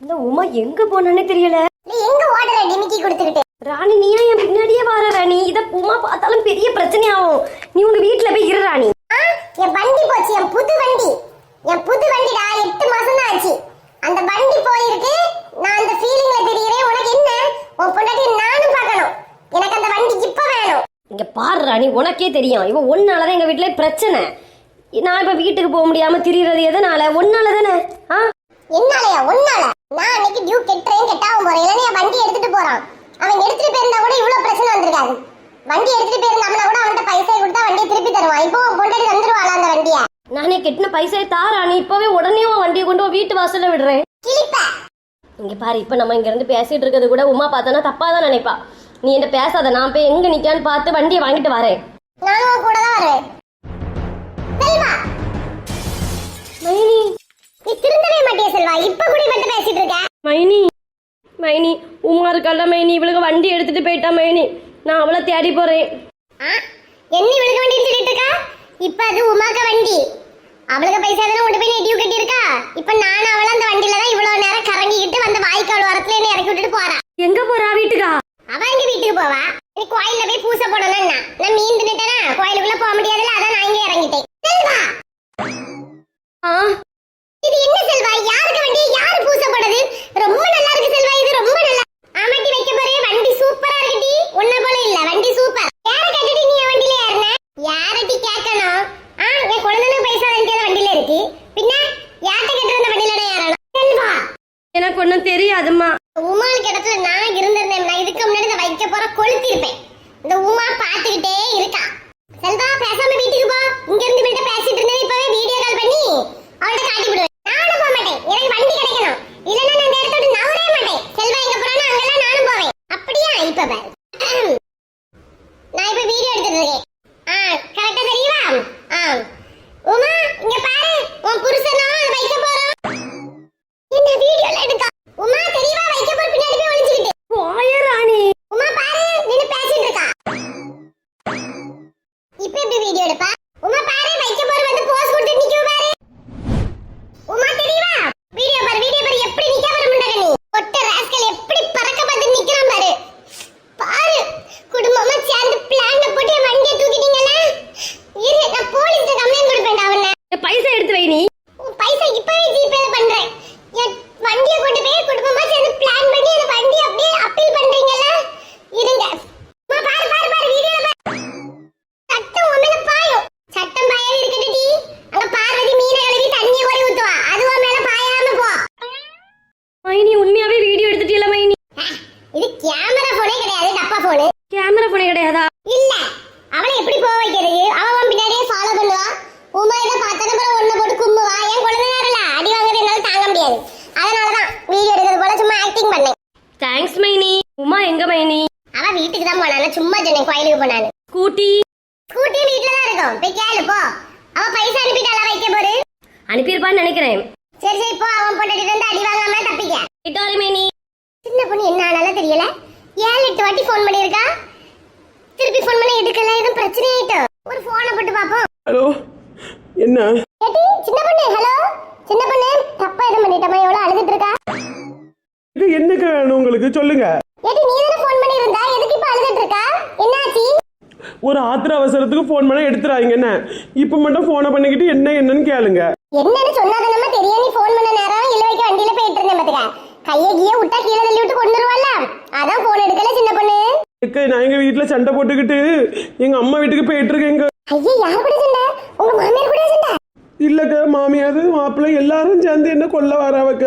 இந்த உமா எங்க போனானே தெரியல. நீ எங்க ஓடுற டிமிக்கி கொடுத்துக்கிட்டு? ராணி நீ ஏன் என் பின்னாடியே வர ராணி. இத உமா பார்த்தாலும் பெரிய பிரச்சனை ஆகும் நீ உங்க வீட்டுல போய் இரு ராணி. என் வண்டி போச்சு என் புது வண்டி. என் புது வண்டிடா எட்டு மாசம் தான் ஆச்சு. அந்த வண்டி போயிருக்கு. நான் அந்த ஃபீலிங்ல தெரியுறேன். உனக்கு என்ன? உன் பொண்டாட்டி நானும் பார்க்கணும். எனக்கு அந்த வண்டி இப்ப வேணும். இங்க பாரு ராணி உனக்கே தெரியும். இவன் ஒன்னாலதான் எங்க வீட்டுல பிரச்சனை. நான் இப்ப வீட்டுக்கு போக முடியாம திரியறது எதனால? ஒன்னால தானே ஆ? என்னாலயா? உன்னால அன்னைக்கு டியூ கெட்டுறேன் கெட்டாவும் போறேன். இல்லைன்னா என் வண்டி எடுத்துட்டு போறான். அவன் எடுத்துட்டு போயிருந்தா கூட இவ்வளவு பிரச்சனை வந்திருக்காது. வண்டி எடுத்துட்டு போயிருந்தாம்னா கூட அவன்கிட்ட பைசா கொடுத்தா வண்டியை திருப்பி தருவான். இப்போ பொண்டாட்டி தந்துருவாளா அந்த வண்டியை? நானே கெட்டின பைசா தா ராணி இப்பவே உடனே உன் வண்டியை கொண்டு உன் வீட்டு வாசல்ல விடுறேன் இங்க பாரு இப்ப நம்ம இங்க இருந்து பேசிட்டு இருக்கிறது கூட உமா பார்த்தானா தப்பா தான் நினைப்பா. நீ என்ன பேசாத. நான் போய் எங்க நிக்கான்னு பார்த்து வண்டியை வாங்கிட்டு வரேன். நானும் கூட தான் வருவேன் செல்வா. நீ திருந்தவே மாட்டிய செல்வா. இப்ப கூட இவன்ட்ட பேசிட்டு இருக்க. மைனி மைனி உமா இருக்கல்ல மைனி இவளுக்கு வண்டி எடுத்துட்டு போயிட்டா மைனி. நான் அவளை தேடி போறேன். ஆ? என்ன இவளுக்கு வண்டி சொல்லிட்டு இருக்கா? இப்ப அது உமாக்க வண்டி. அவளுக்கு பைசா தானே கொண்டு போய் நீ டியூ கட்டி இருக்கா இப்ப நானும் அவளும் அந்த வண்டியில தான் இவ்வளவு நேரம் கறங்கிக்கிட்டு வந்து வாய்க்கால் வரத்துல என்ன இறக்கி விட்டுட்டு போறா. எங்க போறா வீட்டுக்கா? அவ எங்க வீட்டுக்கு போவா? நீ கோயில்ல போய் பூசை போடணும்னா நான் மீன் தின்னுட்டேனா? கோயிலுக்குள்ள போக முடியாதுல்ல அதான் நான் இங்க இறங்கிட்டேன். செல்வா! ஆ? இது என்ன செல்வா? யாருக்கு வண்டி? யாரு பூசை போடுது ரொம்ப நல்லா இருக்கு செல்வா இது ரொம்ப நல்லா ஆமாட்டி வைக்க போறே வண்டி சூப்பரா இருக்குடி. உன்ன போல இல்ல வண்டி சூப்பர் யார கேட்டுட்டு நீ என் வண்டியில ஏறின? யாரட்டி கேட்கணும் ஆ என் குழந்தைங்க பைசா வேண்டியது வண்டியில இருக்கு. பின்ன யார்கிட்ட கேட்டு அந்த வண்டியில ஏறணும்? செல்வா. எனக்கு ஒன்றும் தெரியாதும்மா. உமாளுக்கு இடத்துல நான் இருந்திருந்தேன். நான் இதுக்கு முன்னாடி இந்த வைக்க போற கொளுத்திருப்பேன் இந்த உமா பாத்துக்கிட்டே இருக்கா செல்வா பேசாம வீட்டுக்கு போ இங்க இருந்து வீட்டை பேசிட்டு இருந்தேன் இப்பவே வீடியோ கால் பண்ணி அவள்கிட்ட காட்டி விடுவேன் நானும் போக மாட்டேன் எனக்கு வண்டி கிடைக்கணும் இல்லைன்னா நான் இந்த இடத்த விட்டு நவரவே மாட்டேன் செல்வா எங்க போறானோ அங்கெல்லாம் நானும் போவேன் அப்படியா இப்ப பாரு நான் இப்ப வீடியோ எடுத்துட்டு இருக்கேன் ஆ கரெக்டா தெரியுமா ஆ உமா இங்க பாரு உன் புருஷனும் அது வைக்க போறோம் என்ன வீடியோல எடுக்கா உமா தெரியவா வைக்க போற பின்னாடி போய் ஒளிஞ்சுக்கிட்டு போய ராணி உமா பாரு நின்னு பேசிட்டு இருக்கா இப்ப எப்படி வீடியோ எடுப்பா உமா பாரு வைக்க போற வந்து போஸ் கொடுத்து நிக்க பாரு உமா தெரியவா வீடியோ பாரு வீடியோ பாரு எப்படி நிக்க பாரு முண்டகனி ஒட்ட ராஸ்கல் எப்படி பறக்க பார்த்து நிக்கிறான் பாரு பாரு குடும்பமா சேர்ந்து பிளான் போட்டு என் வண்டியை தூக்கிட்டீங்கல்ல இரு நான் போலீஸ்ல கம்ப்ளைண்ட் கொடுப்பேன்டா அவனை என் பைசா எடுத்து வை நீ உன் பைசா இப்பவே ஜிபேல பண்றேன் என் வண்டியை கொண்டு போய் குடும்பமா சேர்ந்து பிளான் பண்ணி அந்த வண்டி அப்படியே அப்பீல் பண்றீங்கல்ல இருங்க அம்மா, பாரு பாரு பாரு வீடியோல பாரு சட்டம் உன் மேல பாயும் சட்டம் பாயாம இருக்கட்டு டி அங்க பார்வதி மீனை கழுவி தண்ணியை கோரி ஊத்துவா அது உன் மேல பாயாம போ மைனி உண்மையாவே வீடியோ எடுத்துட்டியல மைனி ஆ, இது கேமரா போனே கிடையாது டப்பா போனு கேமரா போனே கிடையாதா இல்ல அவளை எப்படி போக வைக்கிறது அவ உன் பின்னாடியே ஃபாலோ பண்ணுவா உமா இதை பார்த்தன பிறகு ஒண்ணு போட்டு கும்புவா என் குழந்தைனாரல அடி வாங்குறது என்னால தாங்க முடியாது அதனாலதான் வீடியோ எடுக்கிறது போல சும்மா ஆக்டிங் பண்ணேன் தேங்க்ஸ் மைனி உமா எங்க மைனி அவ வீட்டுக்கு தான் போனானு சும்மா கோயிலுக்கு போனானு ஸ்கூட்டி. ஸ்கூட்டி வீட்டுல தான் இருக்கும். போய் கேளு போ. அவ பைசா அனுப்பிட்டாளா வைக்க போரு அனுப்பியிருப்பான்னு நினைக்கிறேன். சரி சரி போ. அவன் பொண்டாட்டி வந்து அடி வாங்காம தப்பிக்க. இட்டாரி மைனி. சின்ன பொண்ணு என்ன ஆனாலும் தெரியல. ஏழு எட்டு வாட்டி ஃபோன் பண்ணியிருக்கா. திருப்பி ஃபோன் பண்ண எடுக்கல எதுவும் பிரச்சனை ஆயிட்டோ ஒரு போனை போட்டு பாப்போம். ஹலோ என்ன? ஏடி சின்ன பொண்ணு ஹலோ? சின்ன பொண்ணு தப்பா எதுவும் பண்ணிட்டமா? எவ்வளவு அழுதுட்டு இருக்கா? இது என்னக்கு வேணும் உங்களுக்கு? சொல்லுங்க. ஏடி நீ தானே ஃபோன் பண்ணி இருந்தா எதுக்கு அழுதுட்டு இருக்கா என்னாச்சு? ஒரு ஆத்திர அவசரத்துக்கு ஃபோன் பண்ண எடுத்துறாங்க என்ன? இப்போ மட்டும் ஃபோனை பண்ணிக்கிட்டு என்ன என்னன்னு கேளுங்க. என்னன்னு சொன்னாதானமா தெரியும் நீ ஃபோன் பண்ண நேரம் இல்ல வைக்க வண்டியில போயிட்டு இருந்தேன் பாத்துக்க. கையை கீழ விட்டா கீழே தள்ளி விட்டு கொண்டு வருவாள்ல? அதான் ஃபோன் எடுக்கல சின்ன பொண்ணு. எக்க நான் எங்க வீட்டுல சண்டை போட்டுக்கிட்டு எங்க அம்மா வீட்டுக்கு போயிட்டு இருக்கேங்க ஐயே யார் கூட சண்டை? உங்க மாமியார் கூட சண்டை? இல்லக்க மாமியார் மாப்பிள்ளை எல்லாரும் சேர்ந்து என்ன கொல்ல வராவக்க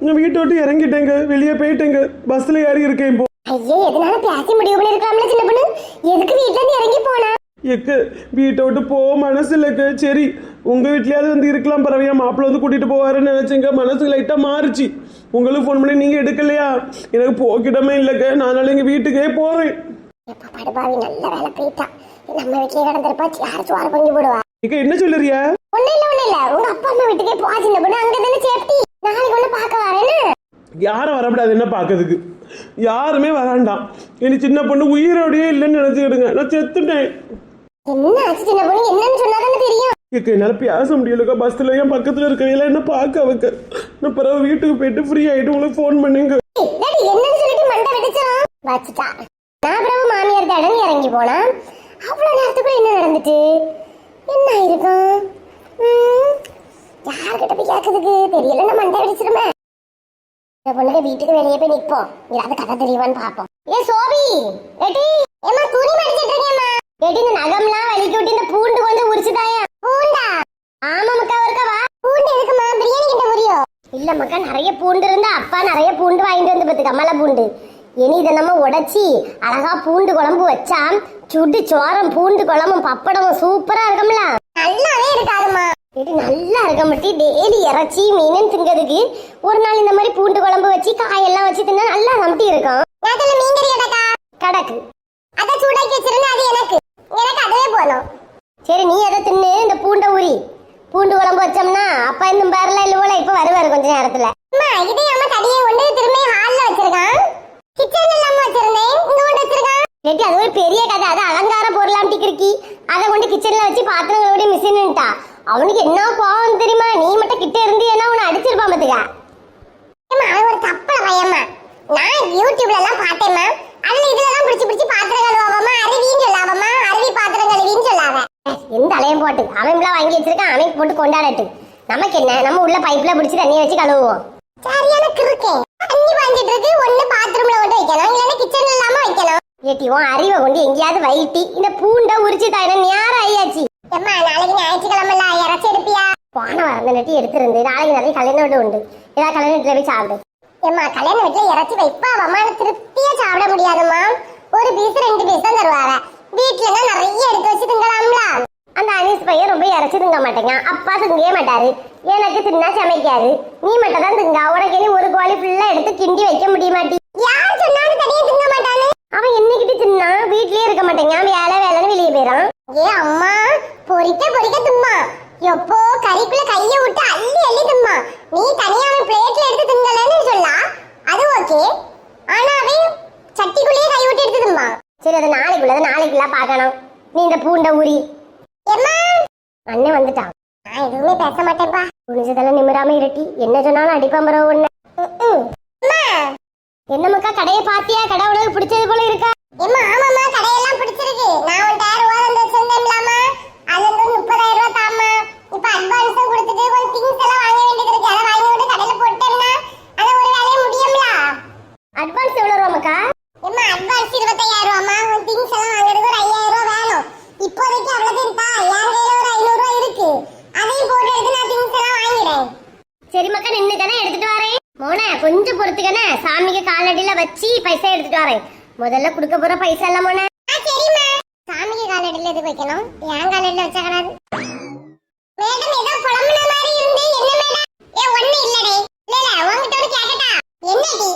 உங்க வீட்டை விட்டு இறங்கிட்டேங்க வெளியே போயிட்டேங்க. பஸ்ல ஏறி இருக்கேன் இப்போ. ஐயே எதனால பேசி முடிவு பண்ணிருக்கலாம்ல சின்ன பொண்ணு? எதுக்கு வீட்ல இருந்து இறங்கி போனா? எக்க வீட்டை விட்டு போக மனசு இல்லைக்க சரி உங்க வீட்லயாவது வந்து இருக்கலாம் பரவாயில்ல மாப்பிள்ளை வந்து கூட்டிட்டு போவாருன்னு நினைச்சேங்க. மனசு லைட்டா மாறுச்சு. உங்களுக்கு ஃபோன் பண்ணி நீங்க எடுக்கலையா? எனக்கு போக்கிடமே இல்லைக்க நானால எங்க வீட்டுக்கே போறேன். படுபாவி நல்ல வேலை போயிட்டா. நம்ம வீட்லயே கிடந்திருப்பா யார் சோறு பொங்கி போடுவா? இக்க என்ன சொல்லுறிய? ஒண்ணு இல்ல ஒண்ணு இல்ல. உங்க அப்பா அம்மா வீட்டுக்கே போ சின்ன பொண்ணு. அங்க தானே சேஃப்டி நாளைக்கு ஒண்ணு பார்க்க வரேன்னு. யாரும் வரக்கூடாது என்ன பார்க்கறதுக்கு? யாருமே வராண்டாம் இனி சின்ன பொண்ணு உயிரோடயே இல்லைன்னு நினைச்சுக்கிடுங்க. நான் செத்துட்டேன். என்ன ஆச்சு சின்ன பொண்ணு? என்னன்னு சொன்னா தானே தெரியும். ஏக்கா என்னால் பேச முடியலக்கா. பஸ்ஸில் என் பக்கத்தில் இருக்கிறவங்க என்ன பார்க்க வைக்க நான் பிறகு வீட்டுக்கு போயிட்டு ஃப்ரீ ஆகிட்டு உங்களுக்கு ஃபோன் பண்ணுங்க. என்னன்னு சொல்லிட்டு மண்டை வெடிச்சிரும் வச்சுட்டா. நான் பிரபு மாமியார் தடன்னு இறங்கி போனா அவ்வளவு நேரத்துக்குள்ள என்ன என்ன இருக்கும் யார்கிட்ட போய் கேட்கறதுக்கு? தெரியல நம்ம மண்டை வெடிச்சிருமே. இந்த பொண்ணுக்கு வீட்டுக்கு வெளியே போய் நிப்போம் ஏதாவது கதை தெரியுமான்னு பாப்போம் ஏ சோபி! ஏடி ஏமா துணி மடிச்சிட்டு இருக்கேம்மா. ஏடி இந்த நகம்லாம் வலிக்கி விட்டு இந்த பூண்டு கொஞ்சம் உரிச்சுதாயா. பூண்டா? ஆமா மக்கா ஒருக்கா வா. பூண்டு எதுக்குமா பிரியாணி கிட்ட முடியும் இல்ல மக்கா நிறைய பூண்டு இருந்தா அப்பா நிறைய பூண்டு வாங்கிட்டு வந்து பார்த்து மலை பூண்டு. இனி இதை நம்ம உடைச்சி அழகா பூண்டு குழம்பு வச்சா சுட்டு சோரம் பூண்டு குழம்பும் பப்படமும் சூப்பரா இருக்கும்ல. இது நல்லா இருக்க மாட்டி டெய்லி இறைச்சி மீன் திங்கிறதுக்கு ஒரு நாள் இந்த மாதிரி பூண்டு குழம்பு வச்சு காயெல்லாம் வச்சு தின்னா நல்லா சமட்டி இருக்கும். கிடக்கா. அத சூடாக்கி வச்சிருந்தா அது எனக்கு. எனக்கு அதுவே போதும். சரி நீ அதை தின்னு? இந்த பூண்டை உரி. பூண்டு குழம்பு வச்சோம்னா அப்பா இந்த பேர்ல இல்ல இப்ப வருவாரு கொஞ்ச நேரத்துல. அம்மா இதே அம்மா தடியை கொண்டு திரும்பி ஹால்ல வச்சிருக்கான். கிச்சன்ல இல்லாம வச்சிருந்தேன். இங்க கொண்டு வச்சிருக்கான். கேட்டி அது ஒரு பெரிய கதை. அது அலங்கார பொருளாம் டிக்கிருக்கி அதை கொண்டு கிச்சன்ல வச்சு பாத்திரங்களோட மிஷின்ட்டா அவனுக்கு என்ன கோவம் தெரியுமா? நீ மட்டும் கிட்ட இருந்து என்ன உன்னை அடிச்சிருப்பான் பாத்துக்க? அவன் ஒரு தப்பல பையம்மா. நான் யூடியூப்ல எல்லாம் பார்த்தேம்மா. அதுல இதுலலாம் பிடிச்சு பிடிச்சு பாத்திரம் கழுவாம அருவின்னு சொல்லாமமா அருவி பாத்திரம் கழுவின்னு சொல்லாம. எந்த அலையும் போட்டு. அவன் வாங்கி வச்சிருக்கான் அவன் போட்டு கொண்டாடட்டு. நமக்கு என்ன? நம்ம உள்ள பைப்ல பிடிச்சி தண்ணியை வச்சு கழுவுவோம். சரியான கிறுக்கேன் தண்ணி பாஞ்சிட்டு இருக்கு ஒண்ணு பாத்ரூம்ல கொண்டு வைக்கலாம் இல்லைன்னா கிச்சன்ல இல்லாம வைக்கலாம் ஏட்டி உன் அறிவை கொண்டு எங்கேயாவது வைட்டி இந்த பூண்டை உரிச்சு தாயின நேரம் ஆயாச்சு எம்மா நாளைக்கு ஞாயிற்றுக்கிழமை இறச்சி எடுப்பியா? போன வரந்த நட்டி எடுத்திருந்து நாளைக்கு நிறைய கல்யாண வீடு உண்டு. ஏதாவது கல்யாண வீட்டுல போய் சாப்பிடு. ஏம்மா கல்யாண வீட்டுல இறச்சி வைப்பா? அம்மா திருப்தியா சாப்பிட முடியாதும்மா. ஒரு பீஸ் ரெண்டு பீஸ் தான் தருவாங்க. வீட்டுல நிறைய எடுத்து வச்சு திங்கலாம்ல. அந்த அனீஸ் பையன் ரொம்ப இறச்சி திங்க மாட்டேங்க. அப்பா திங்கவே மாட்டாரு. எனக்கு தின்னா சமைக்காது. நீ மட்டும் தான் திங்க. உனக்கு இனி ஒரு கோழி ஃபுல்லா எடுத்து கிண்டி வைக்க முடிய மாட்டி யார் சொன்னாலும் தனியா திங்க மாட்டானு? அவன் என்னைக்கிட்டு தின்னா? வீட்லயே இருக்க மாட்டேங்க. வேலை வேலைன்னு வெளியே போயிடான் ஏ அம்மா. பொரிக்க பொரிக்க தும்மா. எப்போ கறிக்குள்ள கைய விட்டு அள்ளி அள்ளி தும்மா. நீ தனியா அவன் பிளேட்ல எடுத்து திங்கலன்னு சொல்லா. அது ஓகே ஆனா அவன் சட்டிக்குள்ளேயே கை விட்டு எடுத்து தும்மா. சரி அது நாளைக்குள்ளது நாளைக்குள்ள பார்க்கணும் நீ இந்த பூண்டை உரி அண்ணன் வந்துட்டான். நான் எதுவுமே பேச மாட்டேன்ப்பா. குனிஞ்சதெல்லாம் நிமிராம இருட்டி. என்ன சொன்னாலும் அடிப்பான் பரவ ஒண்ணு என்னமக்கா கடையை பாத்தியா கடை உனக்கு பிடிச்சது போல இருக்கா? ஏமா ஆமாமா கடையெல்லாம் பிடிச்சிருக்கு. நான் ஒரு டயர் ஓரம் வச்சிருந்தேன்லாமா அது வந்து முப்பதாயிரம் ரூபாய் தாமா இப்ப அட்வான்ஸும் கொடுத்துட்டு கொஞ்சம் திங்ஸ் எல்லாம் வாங்க வேண்டியது இருக்கு அதை வாங்கி விட்டு கடையில போட்டேன்னா அது ஒரு வேலையை முடியும்ல அட்வான்ஸ் எவ்வளவு ரூபா மக்கா ஏமா அட்வான்ஸ் இருபத்தையாயிரம் ரூபாமா உன் திங்ஸ் எல்லாம் வாங்குறதுக்கு ஒரு ஐயாயிரம் ரூபாய் வேணும் இப்போதைக்கு அவ்வளவு இருக்கா என் கையில ஒரு ஐநூறு ரூபாய் இருக்கு அதையும் போட்டு எடுத்து நான் திங்ஸ் எல்லாம் வாங்கிடுறேன் சரி மக்கா நின்னுக்கனே எடுத்துட்டு வரேன் மோனே கொஞ்சம் பொறுத்துக்கனே சாமிக்கு காலடியில வச்சு பைசா எடுத்துட்டு வரேன் முதல்ல கொடுக்க போற பைசா இல்ல மோனே சாமிக்கு காலடியில எதுக்கு வைக்கணும்? என் காலடியில வச்சா கிடையாது மேடம் ஏதோ புலம்புன மாதிரி இருந்து என்ன மேடம்? ஏ ஒண்ணு இல்லடே. இல்ல இல்ல உன்கிட்ட ஒரு கேக்கட்டா? என்னடி?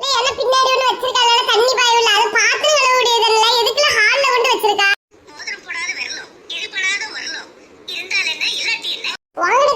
இல்ல என்ன பின்னாடி ஒண்ணு வச்சிருக்கால தண்ணி பாயுள்ள அது பாத்திரம் கழுவுடையதல்ல எதுக்குல ஹால்ல கொண்டு வச்சிருக்கா? மோதிரம் போடாத வரணும் இழுபடாத வரணும் இருந்தால் என்ன? இல்லாட்டி என்ன? வாங்கட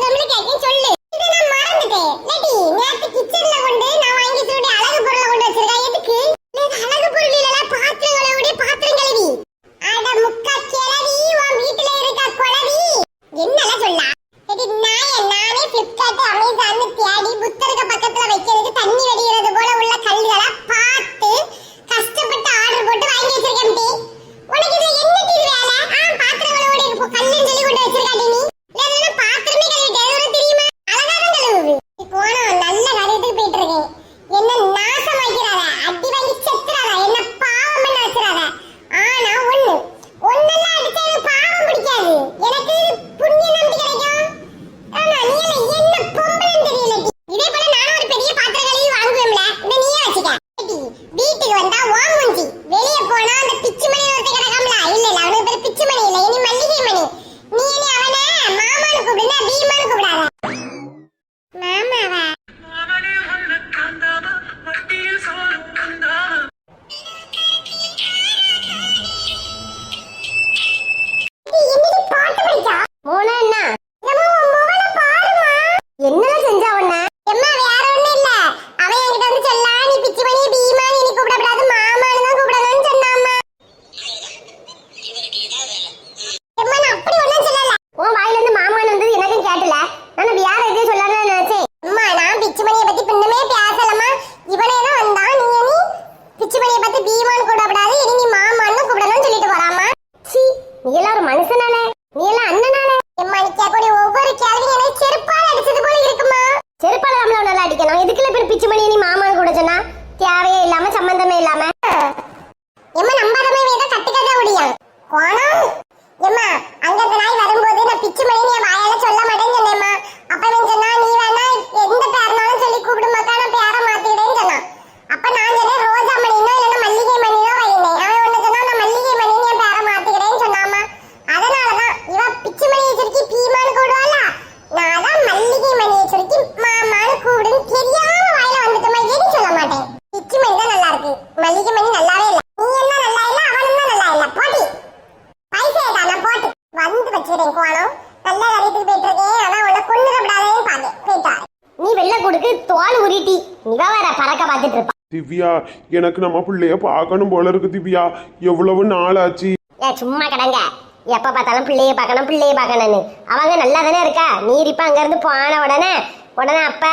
திவ்யா. எனக்கு நம்ம பிள்ளைய பார்க்கணும் போல இருக்கு திவ்யா. எவ்வளவு நாள் ஆச்சு ஏ சும்மா கிடங்க. எப்ப பார்த்தாலும் பிள்ளைய பார்க்கணும் பிள்ளைய பார்க்கணும்னு. அவங்க நல்லா தானே இருக்கா? நீ இப்ப அங்க இருந்து போன உடனே. உடனே அப்ப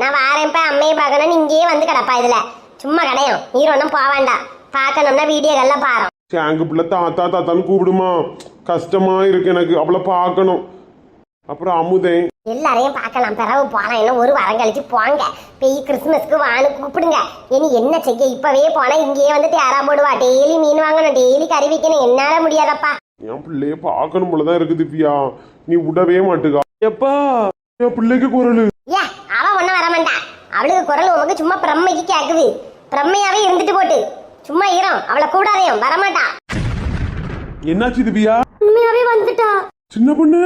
நான் வாரேன்ப்ப அம்மையை பார்க்கணும்னு இங்கேயே வந்து கிடப்பா இதுல. சும்மா கிடையும். நீர் ஒன்றும் போக வேண்டாம். பார்க்கணும்னா வீடியோக்கெல்லாம் பாரு சேங்கு பிள்ளை தாத்தா தாத்தான்னு கூப்பிடுமா. கஷ்டமா இருக்கு எனக்கு. அவளை பார்க்கணும். அப்புறம் அமுதேன் எல்லாரையும் பார்க்கலாம். பிறகு போலாம். இன்னும் ஒரு வாரம் கழிச்சு போங்க. பெய் கிறிஸ்மஸ்க்கு வான்னு கூப்பிடுங்க. இனி என்ன செய்ய? இப்பவே போனா இங்கேயே வந்து தேரா போடுவா? டெய்லி மீன் வாங்கணும். டெய்லி கறி வைக்கணும். என்னால முடியாதப்பா. என் பிள்ளைய பார்க்கணும் போலதான் இருக்கு திவ்யா நீ விடவே மாட்டுக்கா. எப்பா? என் பிள்ளைக்கு குரலு. ஏ அவ ஒன்னும் வர மாட்டா. அவளுக்கு குரல் உமக்கு சும்மா பிரம்மைக்கு கேக்குது. பிரம்மையாவே இருந்துட்டு போட்டு. சும்மா இரும். அவளை கூடாதையும். வரமாட்டா. என்னாச்சு திவ்யா உண்மையாவே வந்துட்டா. சின்ன பொண்ணு.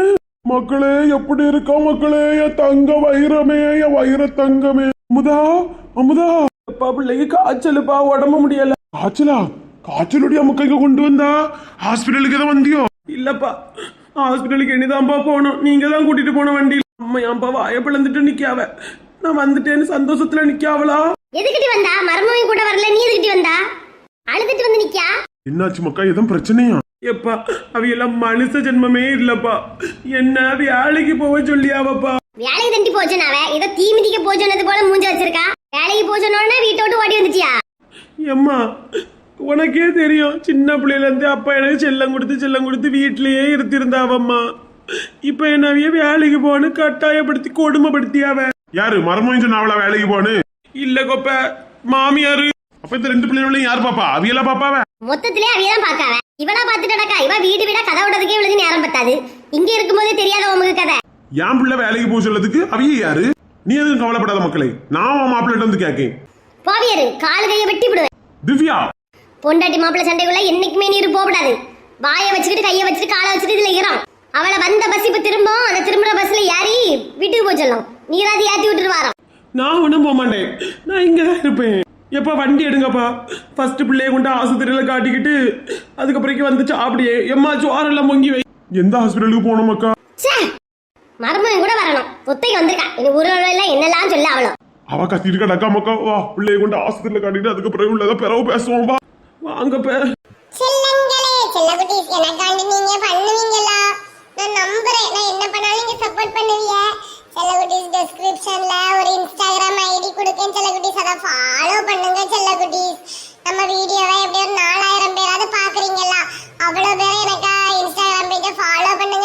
மக்களே எப்படி இருக்கா மக்களே என் தங்க வைரமே என் வைர தங்கமே. அமுதா அமுதா. அப்பா பிள்ளைக்கு காய்ச்சலுப்பா உடம்பு முடியல. காய்ச்சலா? காய்ச்சலுடைய இங்க கொண்டு வந்தா? ஹாஸ்பிட்டலுக்கு எதாவது வந்தியோ? இல்லப்பா ஹாஸ்பிட்டலுக்கு இனிதான்ப்பா போகணும். நீங்க தான் கூட்டிட்டு போன வண்டியில். அம்மா என்ப்பா வாய பிளந்துட்டு நிக்காவ. நான் வந்துட்டேன்னு சந்தோஷத்துல நிக்காவளா? எதுக்கிட்டு வந்தா? மருமகன் கூட வரல. நீ எதுக்கிட்டு வந்தா? அழுதுட்டு வந்து நிக்கா என்னாச்சு மக்கா? எதுவும் பிரச்சனையா? எப்பா அவையெல்லாம் மனுஷ ஜென்மமே இல்லப்பா. என்ன வேலைக்கு போக சொல்லியாவப்பா? வேலைக்கு தண்டி போச்சுனாவ ஏதோ தீ மிதிக்க போச்சுனது போல மூஞ்ச வச்சிருக்கா? வேலைக்கு போச்சோன்னே வீட்டை விட்டு ஓடி வந்துச்சியா எம்மா உனக்கே தெரியும் சின்ன பிள்ளையில இருந்து அப்பா எனக்கு செல்லம் கொடுத்து செல்லம் கொடுத்து வீட்டிலேயே இருத்திருந்தாவம்மா. இப்ப என்னவிய வேலைக்கு போன்னு கட்டாயப்படுத்தி கொடுமைப்படுத்தியாவ? யாரு மரமோஞ்ச நாவலா வேலைக்கு போன்னு? இல்ல கொப்ப மாமியாரு. அப்ப இந்த ரெண்டு பிள்ளைகளையும் யார் பாப்பா? அவியலா பாப்பாவ? மொத்தத்திலே அவியதான் பாக்காவ இவளா பாத்துட்டு நடக்கா இவ வீடு வீடா கதை விடுறதுக்கே இவளுக்கு நேரம் பத்தாது. இங்க இருக்கும்போதே தெரியாத உமக்கு கதை. என் பிள்ளை வேலைக்கு போக சொல்லதுக்கு அவிய யாரு? நீ எதுவும் கவலைப்படாத மக்களே நான் உன் மாப்பிள்ளை வந்து கேக்கேன். போவியரு காலு கையை வெட்டி விடுவேன் திவ்யா! பொண்டாட்டி மாப்பிள்ளை சண்டைக்குள்ள என்னைக்குமே நீர் போகக்கூடாது. வாயை வச்சுக்கிட்டு கையை வச்சுட்டு காலை வச்சுட்டு இதுல இறோம் அவளை வந்த பஸ் இப்ப திரும்பும் அந்த திரும்புற பஸ்ல ஏறி வீட்டுக்கு போய் சொல்லலாம் நீராதி ஏத்தி விட்டுட்டு வரோம் நான் ஒன்றும் போக மாட்டேன். நான் இங்கே தான் இருப்பேன். எப்பா வண்டி எடுங்கப்பா. ஃபர்ஸ்ட் பிள்ளைய கொண்டு ஆஸ்பத்திரியில் காட்டிக்கிட்டு அதுக்கப்புறம் வந்து சாப்பிடியே. எம்மா சோரெல்லாம் பொங்கி வை. எந்த ஹாஸ்பிட்டலுக்கு போனோம் அக்கா? மருமகன் கூட வரணும். ஒத்தைக்கு வந்திருக்கா. இனி ஒரு எல்லாம் என்னெல்லாம் சொல்ல அவளும் அவ கத்திட்டு கிடக்கா மக்கா வா பிள்ளைய கொண்டு ஆஸ்பத்திரியில் காட்டிட்டு அதுக்கப்புறம் உள்ளத பிறகு பேசுவோம் வா. வாங்க பே. செல்லங்களே செல்லகுட்டீஸ் எனக்காண்டி நீங்க பண்ணுவீங்களா? நான் நம்புறேன். நான் என்ன பண்ணாலும் நீங்க சப்போர்ட் பண்ணுவீங்க. செல்லகுட்டீஸ் டிஸ்கிரிப்ஷன்ல ஒரு இன்ஸ்டாகிராம் ஐடி கொடுக்கேன் செல்லகுட்டீஸ் அதை ஃபாலோ பண்ணுங்க செல்லகுட்டீஸ் நம்ம வீடியோவை எப்படியும் நாலாயிரம் பேராவது பாக்குறீங்களா அவ்வளவு பேர் எனக்கா இன்ஸ்டாகிராம் பேஜை ஃபாலோ பண்ணுங்க.